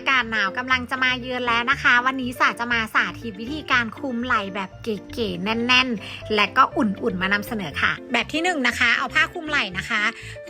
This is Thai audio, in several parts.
อากาศหนาวกำลังจะมาเยือนแล้วนะคะ วันนี้สาจะมาสาธิตวิธีการคุมไหล่แบบเก๋ๆแน่น ๆ และก็อุ่นๆมานำเสนอค่ะ แบบที่หนึ่งนะคะ เอาผ้าคุมไหล่นะคะ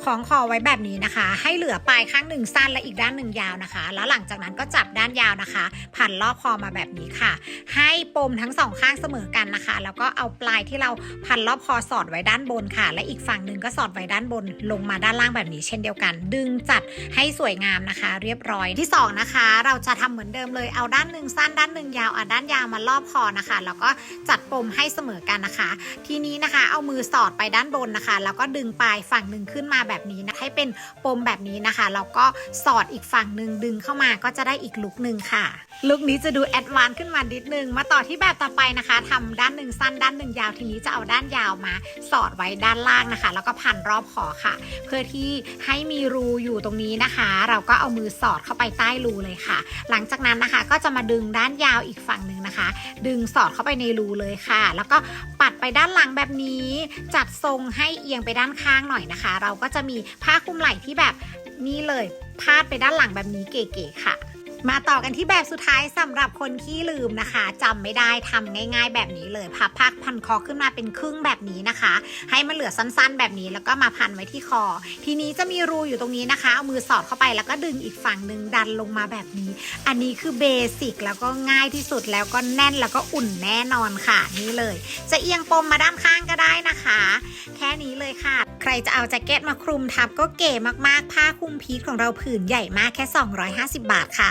ของคอไว้แบบนี้นะคะ ให้เหลือปลายข้างหนึ่งสั้นและอีกด้านหนึ่งยาวนะคะ แล้วหลังจากนั้นก็จับด้านยาวนะคะพันรอบคอมาแบบนี้ค่ะ ให้ปมทั้งสองข้างเสมอกันนะคะ แล้วก็เอาปลายที่เราพันรอบคอสอดไว้ด้านบนค่ะ และอีกฝั่งหนึ่งก็สอดไว้ด้านบน ลงมาด้านล่างแบบนี้เช่นเดียวกัน ดึงจัดให้สวยงามนะคะ เรียบร้อยที่สองนะคะเราจะทำเหมือนเดิมเลย เอาด้านหนึ่งสั้นด้านหนึ่งยาวอะด้านยาวมารอบคอนะคะ แล้วก็จัดปมให้เสมอกันนะคะ ทีนี้นะคะเอามือสอดไปด้านบนนะคะ แล้วก็ดึงปลายฝั่งหนึ่งขึ้นมาแบบนี้นะให้เป็นปมแบบนี้นะคะ แล้วก็สอดอีกฝั่งหนึ่งดึงเข้ามาก็จะได้อีกลุกหนึ่งค่ะ ลุคนี้จะดูแอดวานซ์ขึ้นมานิดนึง มาต่อที่แบบต่อไปนะคะทำด้านหนึ่งสั้นด้านหนึ่งยาวทีนี้จะเอาด้านยาวมา สอดไว้ด้านล่างนะคะ แล้วก็พันรอบคอค่ะ เพื่อที่ให้มีรูอยู่ตรงนี้นะคะ เราก็เอามือสอดเข้าไปใต้รูเลยค่ะ หลังจากนั้นนะคะก็จะมาดึงด้านยาวอีกฝั่งหนึ่งนะคะ ดึงสอดเข้าไปในรูเลยค่ะ แล้วก็ปัดไปด้านหลังแบบนี้ จัดทรงให้เอียงไปด้านข้างหน่อยนะคะ เราก็จะมีผ้าคลุมไหล่ที่แบบนี่เลยพาดไปด้านหลังแบบนี้เก๋ๆค่ะ มาต่อกันที่แบบสุดท้ายสำหรับคนที่ลืมนะคะจำไม่ได้ทำง่าย ๆ แบบนี้เลยพับผ้าพันคอขึ้นมาเป็นครึ่งแบบนี้นะคะ ให้มันเหลือสั้นๆ แบบนี้แล้วก็มาพันไว้ที่คอ ทีนี้จะมีรูอยู่ตรงนี้นะคะ เอามือสอดเข้าไปแล้วก็ดึงอีกฝั่งหนึ่งดันลงมาแบบนี้ อันนี้คือเบสิกแล้วก็ง่ายที่สุดแล้วก็แน่นแล้วก็อุ่นแน่นอนค่ะนี่เลย จะเอียงปมมาด้านข้างก็ได้นะคะ แค่นี้เลยค่ะใครจะเอาแจ็คเก็ตมาคลุมทับก็เก๋มากๆ ผ้าคลุมพีทของเราผืนใหญ่มากแค่ 250 บาทค่ะ